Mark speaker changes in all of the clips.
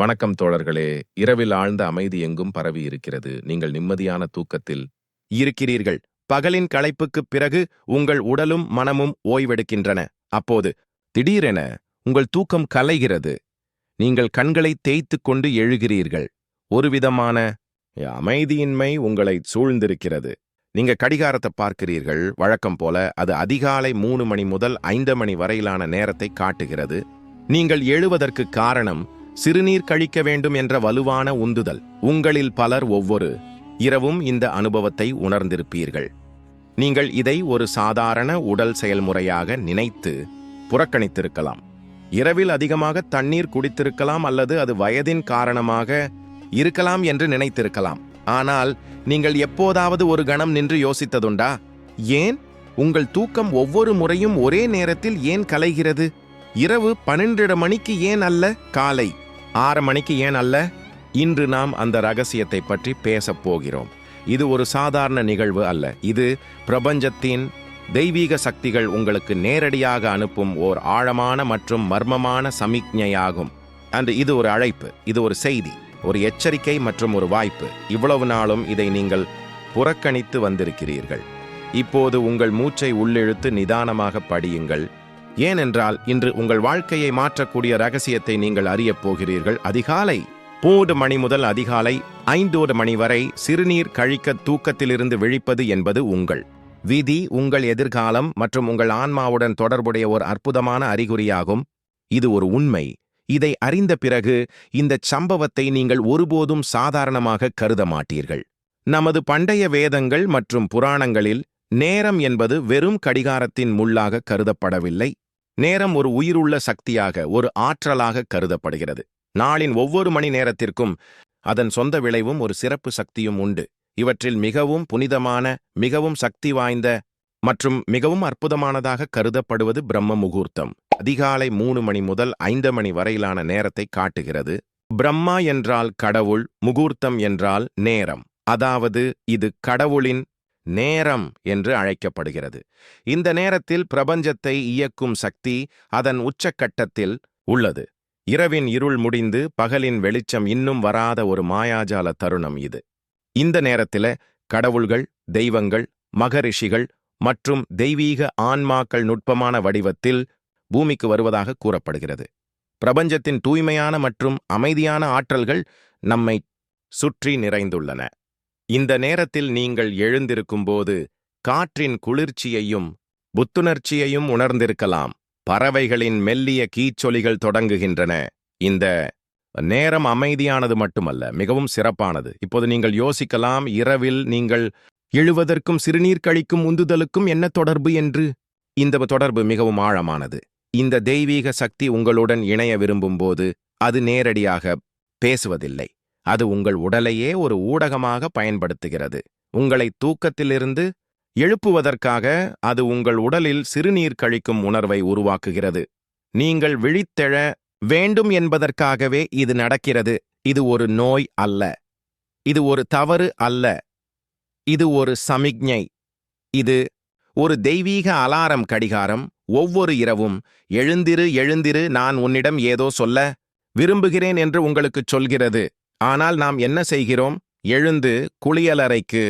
Speaker 1: வணக்கம் தோழர்களே. இரவில் ஆழ்ந்த அமைதி எங்கும் பரவி இருக்கிறது. நீங்கள் நிம்மதியான தூக்கத்தில்
Speaker 2: இருக்கிறீர்கள். பகலின் களைப்புக்குப் பிறகு உங்கள் உடலும் மனமும் ஓய்வெடுக்கின்றன. அப்போது திடீரென உங்கள் தூக்கம் கலைகிறது. நீங்கள் கண்களை தேய்த்துக் கொண்டு எழுகிறீர்கள். ஒருவிதமான அமைதியின்மை உங்களை சூழ்ந்திருக்கிறது. நீங்க கடிகாரத்தை பார்க்கிறீர்கள். வழக்கம் போல அது அதிகாலை மூணு மணி முதல் ஐந்து மணி வரையிலான நேரத்தை காட்டுகிறது. நீங்கள் எழுவதற்கு காரணம் சிறுநீர் கழிக்க வேண்டும் என்ற வலுவான உந்துதல் உங்களில் பலர் ஒவ்வொரு இரவும் இந்த அனுபவத்தை உணர்ந்திருப்பீர்கள். நீங்கள் இதை ஒரு சாதாரண உடல் செயல்முறையாக நினைத்து புறக்கணித்திருக்கலாம். இரவில் அதிகமாக தண்ணீர் குடித்திருக்கலாம் அல்லது அது வயதின் காரணமாக இருக்கலாம் என்று நினைத்திருக்கலாம். ஆனால் நீங்கள் எப்போதாவது ஒரு கணம் நின்று யோசித்ததுண்டா? ஏன்? உங்கள் தூக்கம் ஒவ்வொரு முறையும் ஒரே நேரத்தில் ஏன் கலைகிறது? இரவு பன்னெண்டரை மணிக்கு ஏன் அல்ல? காலை ஆறு மணிக்கு ஏன் அல்ல? இன்று நாம் அந்த ரகசியத்தை பற்றி பேசப் போகிறோம். இது ஒரு சாதாரண நிகழ்வு அல்ல. இது பிரபஞ்சத்தின் தெய்வீக சக்திகள் உங்களுக்கு நேரடியாக அனுப்பும் ஓர் ஆழமான மற்றும் மர்மமான சமிக்ஞையாகும். அண்ட் இது ஒரு அழைப்பு இது ஒரு செய்தி ஒரு எச்சரிக்கை மற்றும் ஒரு வாய்ப்பு. இவ்வளவு நாளும் இதை நீங்கள் புறக்கணித்து வந்திருக்கிறீர்கள். இப்போது உங்கள் மூச்சை உள்ளிழுத்து நிதானமாக படியுங்கள். ஏனென்றால் இன்று உங்கள் வாழ்க்கையை மாற்றக்கூடிய ரகசியத்தை நீங்கள் அறியப் போகிறீர்கள். அதிகாலை மூன்று மணி முதல் அதிகாலை ஐந்தோடு மணி வரை சிறுநீர் கழிக்க தூக்கத்திலிருந்து விழிப்பது என்பது உங்கள் விதி உங்கள் எதிர்காலம் மற்றும் உங்கள் ஆன்மாவுடன் தொடர்புடைய ஒரு அற்புதமான அறிகுறியாகும். இது ஒரு உண்மை. இதை அறிந்த பிறகு இந்த சம்பவத்தை நீங்கள் ஒருபோதும் சாதாரணமாக கருத மாட்டீர்கள் நமது பண்டைய வேதங்கள் மற்றும் புராணங்களில் நேரம் என்பது வெறும் கடிகாரத்தின் முள்ளாக கருதப்படவில்லை. நேரம் ஒரு உயிருள்ள சக்தியாக ஒரு ஆற்றலாக கருதப்படுகிறது. நாளின் ஒவ்வொரு மணி நேரத்திற்கும் அதன் சொந்த விளைவும் ஒரு சிறப்பு சக்தியும் உண்டு. இவற்றில் மிகவும் புனிதமான மிகவும் சக்தி வாய்ந்த மற்றும் மிகவும் அற்புதமானதாக கருதப்படுவது பிரம்ம முகூர்த்தம். அதிகாலை மூணு மணி முதல் ஐந்து மணி வரையிலான நேரத்தை காட்டுகிறது. பிரம்மா என்றால் கடவுள் முகூர்த்தம் என்றால் நேரம். அதாவது இது கடவுளின் நேரம் என்று அழைக்கப்படுகிறது. இந்த நேரத்தில் பிரபஞ்சத்தை இயக்கும் சக்தி அதன் உச்சக்கட்டத்தில் உள்ளது. இரவின் இருள் முடிந்து பகலின் வெளிச்சம் இன்னும் வராத ஒரு மாயாஜால தருணம் இது. இந்த நேரத்தில கடவுள்கள் தெய்வங்கள் மகரிஷிகள் மற்றும் தெய்வீக ஆன்மாக்கள் நுட்பமான வடிவத்தில் பூமிக்கு வருவதாக கூறப்படுகிறது. பிரபஞ்சத்தின் தூய்மையான மற்றும் அமைதியான ஆற்றல்கள் நம்மை சுற்றி நிறைந்துள்ளன. இந்த நேரத்தில் நீங்கள் எழுந்திருக்கும்போது காற்றின் குளிர்ச்சியையும் புத்துணர்ச்சியையும் உணர்ந்திருக்கலாம். பறவைகளின் மெல்லிய கீச்சொலிகள் தொடங்குகின்றன. இந்த நேரம் அமைதியானது மட்டுமல்ல மிகவும் சிறப்பானது. இப்போது நீங்கள் யோசிக்கலாம் இரவில் நீங்கள் எழுவதற்கும் சிறுநீர் கழிக்கும் உந்துதலுக்கும் என்ன தொடர்பு என்று? இந்த தொடர்பு மிகவும் ஆழமானது. இந்த தெய்வீக சக்தி உங்களுடன் இணைய விரும்பும்போது அது நேரடியாக பேசுவதில்லை. அது உங்கள் உடலையே ஒரு ஊடகமாக பயன்படுத்துகிறது. உங்களை தூக்கத்திலிருந்து எழுப்புவதற்காக அது உங்கள் உடலில் சிறுநீர் கழிக்கும் உணர்வை உருவாக்குகிறது. நீங்கள் விழித்தெழ வேண்டும் என்பதற்காகவே இது நடக்கிறது. இது ஒரு நோய் அல்ல. இது ஒரு தவறு அல்ல. இது ஒரு சமிக்ஞை. இது ஒரு தெய்வீக அலாரம் கடிகாரம். ஒவ்வொரு இரவும் எழுந்திரு எழுந்திரு நான் உன்னிடம் ஏதோ சொல்ல விரும்புகிறேன் என்று உங்களுக்குச் சொல்கிறது. ஆனால் நாம் என்ன செய்கிறோம்? எழுந்து குளியலறைக்கு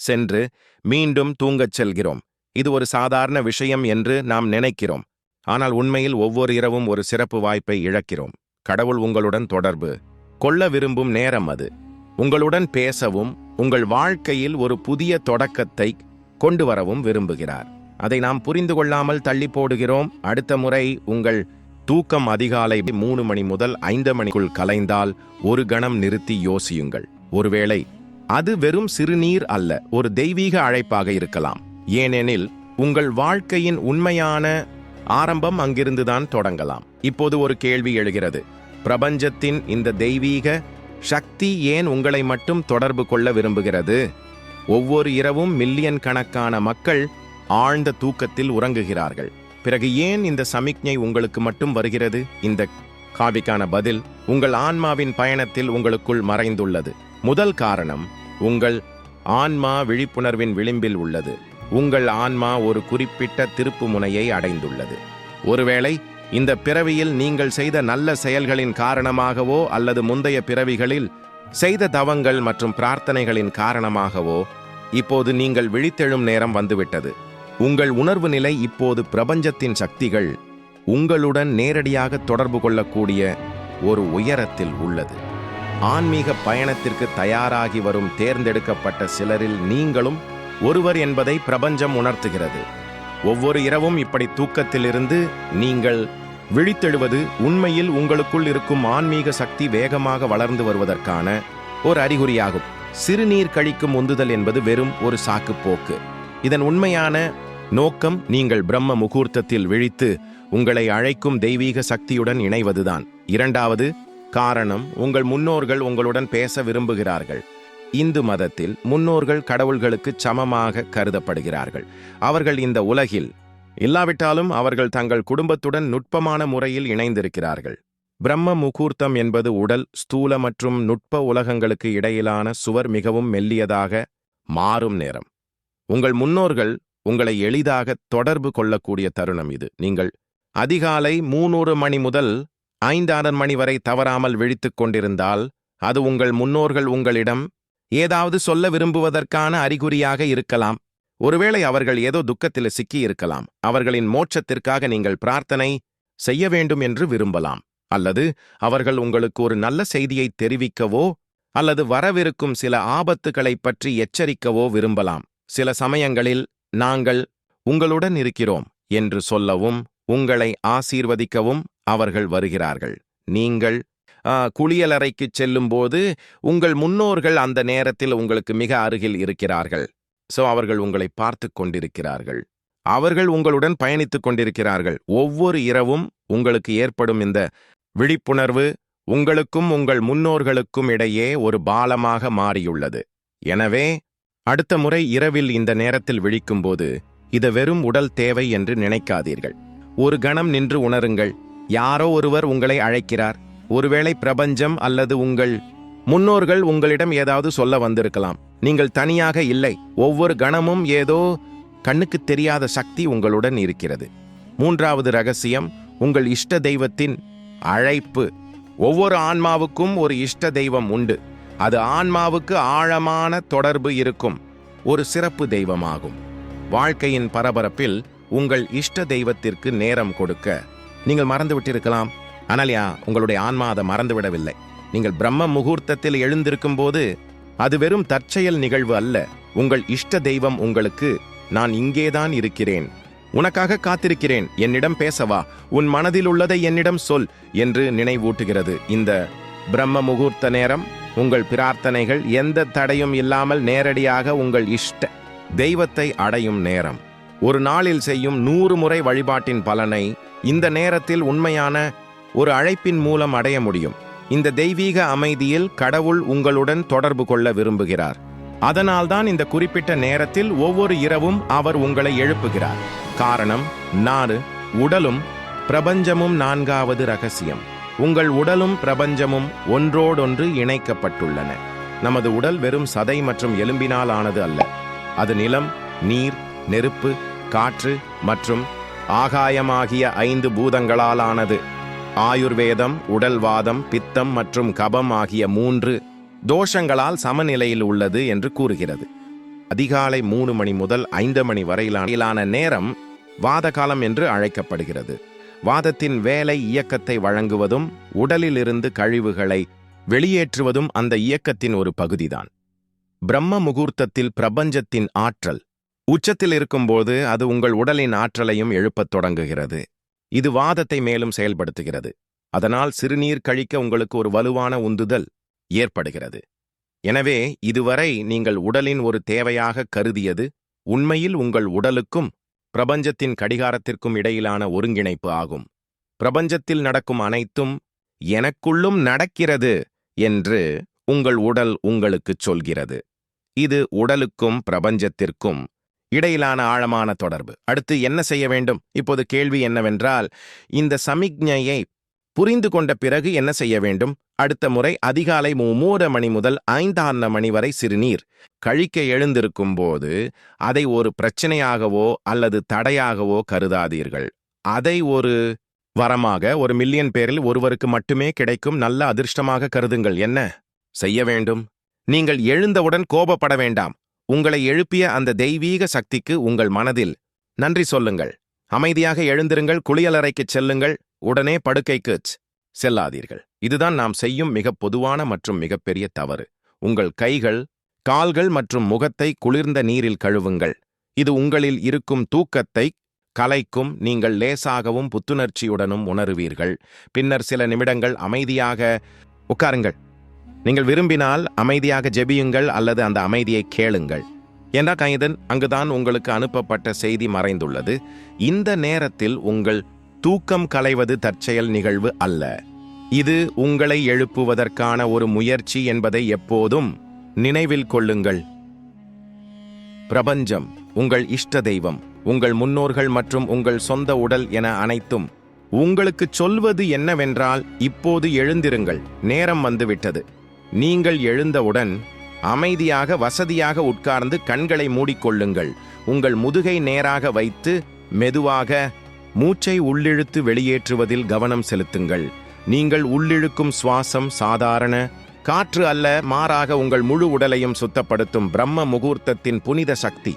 Speaker 2: சென்று மீண்டும் தூங்கச் செல்கிறோம். இது ஒரு சாதாரண விஷயம் என்று நாம் நினைக்கிறோம். ஆனால் உண்மையில் ஒவ்வொரு இரவும் ஒரு சிறப்பு வாய்ப்பை இழக்கிறோம். கடவுள் உங்களுடன் தொடர்பு. கொள்ள விரும்பும் நேரம் அது. உங்களுடன் பேசவும் உங்கள் வாழ்க்கையில் ஒரு புதிய தொடக்கத்தை கொண்டு வரவும் விரும்புகிறார். அதை நாம் புரிந்து கொள்ளாமல் தள்ளி போடுகிறோம். அடுத்த முறை உங்கள் தூக்கம் அதிகாலை மூணு மணி முதல் ஐந்து மணிக்குள் கலைந்தால் ஒரு கணம் நிறுத்தி யோசியுங்கள். ஒருவேளை அது வெறும் சிறுநீர் அல்ல ஒரு தெய்வீக அழைப்பாக இருக்கலாம். ஏனெனில் உங்கள் வாழ்க்கையின் உண்மையான ஆரம்பம் அங்கிருந்துதான் தொடங்கலாம். இப்போது ஒரு கேள்வி எழுகிறது. பிரபஞ்சத்தின் இந்த தெய்வீக சக்தி ஏன் உங்களை மட்டும் தொடர்பு கொள்ள விரும்புகிறது? ஒவ்வொரு இரவும் மில்லியன் கணக்கான மக்கள் ஆழ்ந்த தூக்கத்தில் உறங்குகிறார்கள். பிறகு ஏன் இந்த சமிக்ஞை உங்களுக்கு மட்டும் வருகிறது? இந்த காவிக்கான பதில் உங்கள் ஆன்மாவின் பயணத்தில் உங்களுக்குள் மறைந்துள்ளது. முதல் காரணம் உங்கள் ஆன்மா விழிப்புணர்வின் விளிம்பில் உள்ளது. உங்கள் ஆன்மா ஒரு குறிப்பிட்ட திருப்பு முனையை அடைந்துள்ளது. ஒருவேளை இந்த பிறவியில் நீங்கள் செய்த நல்ல செயல்களின் காரணமாகவோ அல்லது முந்தைய பிறவிகளில் செய்த தவங்கள் மற்றும் பிரார்த்தனைகளின் காரணமாகவோ இப்போது நீங்கள் விழித்தெழும் நேரம் வந்துவிட்டது. உங்கள் உணர்வு நிலை இப்போது பிரபஞ்சத்தின் சக்திகள் உங்களுடன் நேரடியாக தொடர்பு கொள்ளக்கூடிய ஒரு உயரத்தில் உள்ளது. ஆன்மீக பயணத்திற்கு தயாராகி வரும் தேர்ந்தெடுக்கப்பட்ட சிலரில் நீங்களும் ஒருவர் என்பதை பிரபஞ்சம் உணர்த்துகிறது. ஒவ்வொரு இரவும் இப்படி தூக்கத்திலிருந்து நீங்கள் விழித்தெழுவது உண்மையில் உங்களுக்குள் இருக்கும் ஆன்மீக சக்தி வேகமாக வளர்ந்து வருவதற்கான ஒரு அறிகுறியாகும். சிறுநீர் கழிக்கும் உந்துதல் என்பது வெறும் ஒரு சாக்குப்போக்கு இதன் உண்மையான நோக்கம் நீங்கள் பிரம்ம முகூர்த்தத்தில் விழித்து உங்களை அழைக்கும் தெய்வீக சக்தியுடன் இணைவதுதான். இரண்டாவது காரணம் உங்கள் முன்னோர்கள் உங்களுடன் பேச விரும்புகிறார்கள். இந்து மதத்தில் முன்னோர்கள் கடவுள்களுக்கு சமமாக கருதப்படுகிறார்கள். அவர்கள் இந்த உலகில் இல்லாவிட்டாலும் அவர்கள் தங்கள் குடும்பத்துடன் நுட்பமான முறையில் இணைந்திருக்கிறார்கள். பிரம்ம முகூர்த்தம் என்பது உடல் ஸ்தூல மற்றும் நுட்ப உலகங்களுக்கு இடையிலான சுவர் மிகவும் மெல்லியதாக மாறும் நேரம். உங்கள் முன்னோர்கள் உங்களை எளிதாக தொடர்பு கொள்ளக்கூடிய தருணம் இது. நீங்கள் அதிகாலை மூநூறு மணி முதல் ஐந்தாறு மணி வரை தவறாமல் விழித்துக் கொண்டிருந்தால் அது உங்கள் முன்னோர்கள் உங்களிடம் ஏதாவது சொல்ல விரும்புவதற்கான அறிகுறியாக இருக்கலாம். ஒருவேளை அவர்கள் ஏதோ துக்கத்தில் சிக்கி இருக்கலாம் அவர்களின் மோட்சத்திற்காக நீங்கள் பிரார்த்தனை செய்ய வேண்டும் என்று விரும்பலாம். அல்லது அவர்கள் உங்களுக்கு ஒரு நல்ல செய்தியை தெரிவிக்கவோ அல்லது வரவிருக்கும் சில ஆபத்துகளைப் பற்றி எச்சரிக்கவோ விரும்பலாம். சில சமயங்களில் நாங்கள் உங்களுடன் இருக்கிறோம் என்று சொல்லவும் உங்களை ஆசீர்வதிக்கவும் அவர்கள் வருகிறார்கள். நீங்கள் ஆ, குளியலறைக்குச் செல்லும்போது உங்கள் முன்னோர்கள் அந்த நேரத்தில் உங்களுக்கு மிக அருகில் இருக்கிறார்கள். சோ அவர்கள் உங்களை பார்த்து கொண்டிருக்கிறார்கள். அவர்கள் உங்களுடன் பயணித்துக் கொண்டிருக்கிறார்கள். ஒவ்வொரு இரவும் உங்களுக்கு ஏற்படும் இந்த விழிப்புணர்வு உங்களுக்கும் உங்கள் முன்னோர்களுக்கும் இடையே ஒரு பாலமாக மாறியுள்ளது. எனவே அடுத்த முறை இரவில் இந்த நேரத்தில் விழிக்கும்போது இது வெறும் உடல் தேவை என்று நினைக்காதீர்கள். ஒரு கணம் நின்று உணருங்கள். யாரோ ஒருவர் உங்களை அழைக்கிறார். ஒருவேளை பிரபஞ்சம் அல்லது உங்கள் முன்னோர்கள் உங்களிடம் ஏதாவது சொல்ல வந்திருக்கலாம். நீங்கள் தனியாக இல்லை. ஒவ்வொரு கணமும் ஏதோ கண்ணுக்கு தெரியாத சக்தி உங்களுடன் இருக்கிறது. மூன்றாவது ரகசியம் உங்கள் இஷ்ட தெய்வத்தின் அழைப்பு. ஒவ்வொரு ஆன்மாவுக்கும் ஒரு இஷ்ட தெய்வம் உண்டு. அது ஆன்மாவுக்கு ஆழமான தொடர்பு இருக்கும் ஒரு சிறப்பு தெய்வமாகும். வாழ்க்கையின் பரபரப்பில் உங்கள் இஷ்ட தெய்வத்திற்கு நேரம் கொடுக்க நீங்கள் மறந்து விட்டிருக்கலாம் ஆனால் உங்களுடைய ஆன்மா அதை மறந்துவிடவில்லை. நீங்கள் பிரம்ம முகூர்த்தத்தில் எழுந்திருக்கும் போது அது வெறும் தற்செயல் நிகழ்வு அல்ல. உங்கள் இஷ்ட தெய்வம் உங்களுக்கு நான் இங்கேதான் இருக்கிறேன். உனக்காக காத்திருக்கிறேன். என்னிடம் பேசவா. உன் மனதில் உள்ளதை என்னிடம் சொல் என்று நினைவூட்டுகிறது இந்த பிரம்ம முகூர்த்த நேரம். உங்கள் பிரார்த்தனைகள் எந்த தடையும் இல்லாமல் நேரடியாக உங்கள் இஷ்ட தெய்வத்தை அடையும் நேரம். ஒரு நாளில் செய்யும் நூறு முறை வழிபாட்டின் பலனை இந்த நேரத்தில் உண்மையான ஒரு அழைப்பின் மூலம் அடைய முடியும். இந்த தெய்வீக அமைதியில் கடவுள் உங்களுடன் தொடர்பு கொள்ள விரும்புகிறார். அதனால்தான் இந்த குறிப்பிட்ட நேரத்தில் ஒவ்வொரு இரவும் அவர் உங்களை எழுப்புகிறார். காரணம் நாறு உடலும் பிரபஞ்சமும் நான்காவது ரகசியம். உங்கள் உடலும் பிரபஞ்சமும் ஒன்றோடொன்று இணைக்கப்பட்டுள்ளன. நமது உடல் வெறும் சதை மற்றும் எலும்பினால் ஆனது அல்ல. அது நிலம் நீர் நெருப்பு காற்று மற்றும் ஆகாயமாகிய ஐந்து பூதங்களால் ஆனது. ஆயுர்வேதம் உடல்வாதம் பித்தம் மற்றும் கபம் ஆகிய மூன்று தோஷங்களால் சமநிலையில் உள்ளது என்று கூறுகிறது. அதிகாலை மூணு மணி முதல் ஐந்து மணி வரையிலான நேரம் வாத காலம் என்று அழைக்கப்படுகிறது. வாதத்தின் வேலை இயக்கத்தை வழங்குவதும் உடலிலிருந்து கழிவுகளை வெளியேற்றுவதும் அந்த இயக்கத்தின் ஒரு பகுதிதான். பிரம்ம முகூர்த்தத்தில் பிரபஞ்சத்தின் ஆற்றல். உச்சத்தில் இருக்கும்போது அது உங்கள் உடலின் ஆற்றலையும் எழுப்பத் தொடங்குகிறது. இது வாதத்தை மேலும் செயல்படுத்துகிறது. அதனால் சிறுநீர் கழிக்க உங்களுக்கு ஒரு வலுவான உந்துதல் ஏற்படுகிறது. எனவே இதுவரை நீங்கள் உடலின் ஒரு தேவையாக கருதியது உண்மையில் உங்கள் உடலுக்கும் பிரபஞ்சத்தின் கடிகாரத்திற்கும் இடையிலான ஒருங்கிணைப்பு ஆகும். பிரபஞ்சத்தில் நடக்கும் அனைத்தும் எனக்குள்ளும் நடக்கிறது என்று உங்கள் உடல் உங்களுக்குச் சொல்கிறது. இது உடலுக்கும் பிரபஞ்சத்திற்கும் இடையிலான ஆழமான தொடர்பு. அடுத்து என்ன செய்ய வேண்டும்? இப்போது கேள்வி என்னவென்றால் இந்த சமிக்ஞையை புரிந்து கொண்ட பிறகு என்ன செய்ய வேண்டும்? அடுத்த முறை அதிகாலை மூன்று மணி முதல் ஐந்தாறு மணி வரை சிறுநீர். கழிக்க எழுந்திருக்கும் போது அதை ஒரு பிரச்சனையாகவோ அல்லது தடையாகவோ கருதாதீர்கள். அதை ஒரு வரமாக ஒரு மில்லியன் பேரில் ஒருவருக்கு மட்டுமே கிடைக்கும் நல்ல அதிர்ஷ்டமாக கருதுங்கள். என்ன? செய்ய வேண்டும். நீங்கள் எழுந்தவுடன் கோபப்பட வேண்டாம். உங்களை எழுப்பிய அந்த தெய்வீக சக்திக்கு உங்கள் மனதில் நன்றி சொல்லுங்கள். அமைதியாக எழுந்திருங்கள். குளியலறைக்குச் செல்லுங்கள். உடனே படுக்கைக்குச் செல்லாதீர்கள். இதுதான் நாம் செய்யும் மிக பொதுவான மற்றும் மிகப்பெரிய தவறு. உங்கள் கைகள் கால்கள் மற்றும் முகத்தை குளிர்ந்த நீரில் கழுவுங்கள். இது உங்களில் இருக்கும் தூக்கத்தை கலைக்கும் நீங்கள் லேசாகவும் புத்துணர்ச்சியுடனும் உணருவீர்கள். பின்னர் சில நிமிடங்கள் அமைதியாக உட்காருங்கள். நீங்கள் விரும்பினால் அமைதியாக ஜெபியுங்கள் அல்லது அந்த அமைதியை கேளுங்கள். என்றா கைதன் அங்குதான் உங்களுக்கு அனுப்பப்பட்ட செய்தி மறைந்துள்ளது. இந்த நேரத்தில் உங்கள் தூக்கம் களைவது தற்செயல் நிகழ்வு அல்ல. இது உங்களை எழுப்புவதற்கான ஒரு முயற்சி என்பதை எப்போதும் நினைவில் கொள்ளுங்கள். பிரபஞ்சம் உங்கள் இஷ்ட தெய்வம் உங்கள் முன்னோர்கள் மற்றும் உங்கள் சொந்த உடல் என அனைத்தும் உங்களுக்குச் சொல்வது என்னவென்றால் இப்போது எழுந்திருங்கள் நேரம் வந்துவிட்டது. நீங்கள் எழுந்தவுடன் அமைதியாக வசதியாக உட்கார்ந்து கண்களை மூடிக்கொள்ளுங்கள். உங்கள் முதுகை நேராக வைத்து மெதுவாக மூச்சை உள்ளிழுத்து வெளியேற்றுவதில் கவனம் செலுத்துங்கள். நீங்கள் உள்ளிழுக்கும் சுவாசம் சாதாரண காற்று அல்ல மாறாக உங்கள் முழு உடலையும் சுத்தப்படுத்தும் பிரம்ம முகூர்த்தத்தின் புனித சக்தி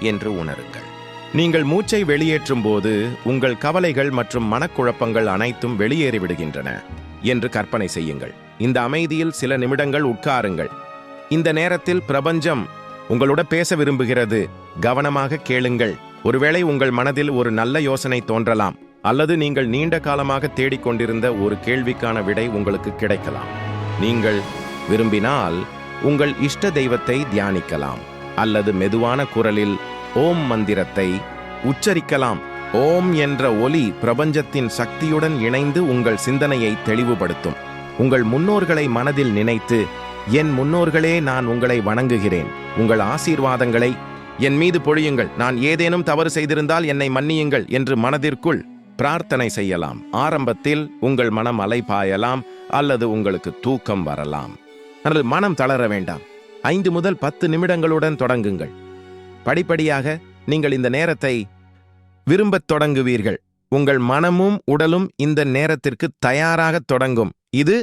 Speaker 2: என்று உணருங்கள். நீங்கள் மூச்சை வெளியேற்றும் போது உங்கள் கவலைகள் மற்றும் மனக்குழப்பங்கள் அனைத்தும் வெளியேறிவிடுகின்றன என்று கற்பனை செய்யுங்கள். இந்த அமைதியில் சில நிமிடங்கள் உட்காருங்கள். இந்த நேரத்தில் பிரபஞ்சம் உங்களோட பேச விரும்புகிறது. கவனமாக கேளுங்கள். ஒருவேளை உங்கள் மனதில் ஒரு நல்ல யோசனை தோன்றலாம் அல்லது நீங்கள் நீண்ட காலமாக தேடிக்கொண்டிருந்த ஒரு கேள்விக்கான விடை உங்களுக்கு கிடைக்கலாம். நீங்கள் விரும்பினால் உங்கள் இஷ்ட தெய்வத்தை தியானிக்கலாம் அல்லது மெதுவான குரலில் ஓம் மந்திரத்தை உச்சரிக்கலாம். ஓம் என்ற ஒலி பிரபஞ்சத்தின் சக்தியுடன் இணைந்து உங்கள் சிந்தனையை தெளிவுபடுத்தும். உங்கள் முன்னோர்களை மனதில் நினைத்து என் முன்னோர்களே நான் உங்களை வணங்குகிறேன். உங்கள் ஆசீர்வாதங்களை என் மீது பொழியுங்கள். நான் ஏதேனும் தவறு செய்திருந்தால் என்னை மன்னியுங்கள் என்று மனதிற்குள் பிரார்த்தனை செய்யலாம். ஆரம்பத்தில் உங்கள் மனம் அலைபாயலாம் அல்லது உங்களுக்கு தூக்கம் வரலாம். ஆனால் மனம் தளர வேண்டாம். ஐந்து முதல் பத்து நிமிடங்களுடன் தொடங்குங்கள். படிப்படியாக நீங்கள் இந்த நேரத்தை விரும்பத் தொடங்குவீர்கள். உங்கள் மனமும் உடலும் இந்த நேரத்திற்கு தயாராகத் தொடங்கும். இது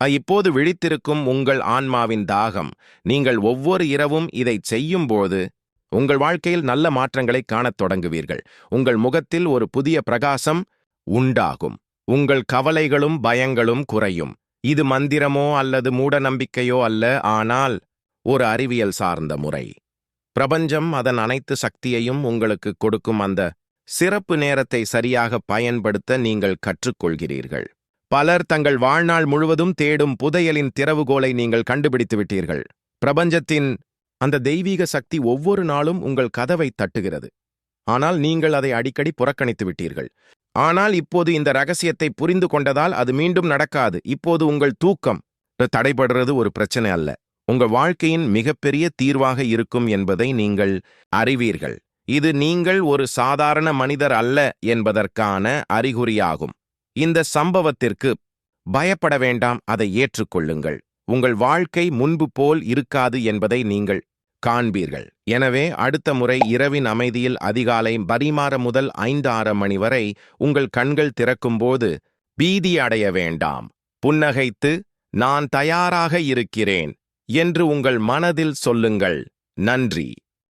Speaker 2: இப்போது விழித்திருக்கும் உங்கள் ஆன்மாவின் தாகம். நீங்கள் ஒவ்வொரு இரவும் இதை செய்யும்போது உங்கள் வாழ்க்கையில் நல்ல மாற்றங்களை காணத் தொடங்குவீர்கள். உங்கள் முகத்தில் ஒரு புதிய பிரகாசம் உண்டாகும். உங்கள் கவலைகளும் பயங்களும் குறையும். இது மந்திரமோ அல்லது மூடநம்பிக்கையோ அல்ல ஆனால் ஒரு அறிவியல் சார்ந்த முறை. பிரபஞ்சம் அதன் அனைத்து சக்தியையும் உங்களுக்கு கொடுக்கும் அந்த சிறப்பு நேரத்தை சரியாக பயன்படுத்த நீங்கள் கற்றுக்கொள்கிறீர்கள். பலர் தங்கள் வாழ்நாள் முழுவதும் தேடும் புதையலின் திறவுகோலை நீங்கள் கண்டுபிடித்து விட்டீர்கள். பிரபஞ்சத்தின் அந்த தெய்வீக சக்தி ஒவ்வொரு நாளும் உங்கள் கதவை தட்டுகிறது. ஆனால் நீங்கள் அதை அடிக்கடி புறக்கணித்து விட்டீர்கள். ஆனால் இப்போது இந்த ரகசியத்தை புரிந்து கொண்டதால் அது மீண்டும் நடக்காது. இப்போது உங்கள் தூக்கம் தடைபடுறது ஒரு பிரச்சனை அல்ல. உங்கள் வாழ்க்கையின் மிகப்பெரிய தீர்வாக இருக்கும் என்பதை நீங்கள் அறிவீர்கள். இது நீங்கள் ஒரு சாதாரண மனிதர் அல்ல என்பதற்கான அறிகுறியாகும். இந்த சம்பவத்திற்கு பயப்பட வேண்டாம். அதை ஏற்றுக்கொள்ளுங்கள். உங்கள் வாழ்க்கை முன்பு போல் இருக்காது என்பதை நீங்கள் காண்பீர்கள். எனவே அடுத்த முறை இரவின் அமைதியில் அதிகாலை பரிமாற முதல் ஐந்து ஆறு மணி வரை உங்கள் கண்கள் திறக்கும்போது பீதி அடைய வேண்டாம். புன்னகைத்து நான் தயாராக இருக்கிறேன் என்று உங்கள் மனதில் சொல்லுங்கள். நன்றி.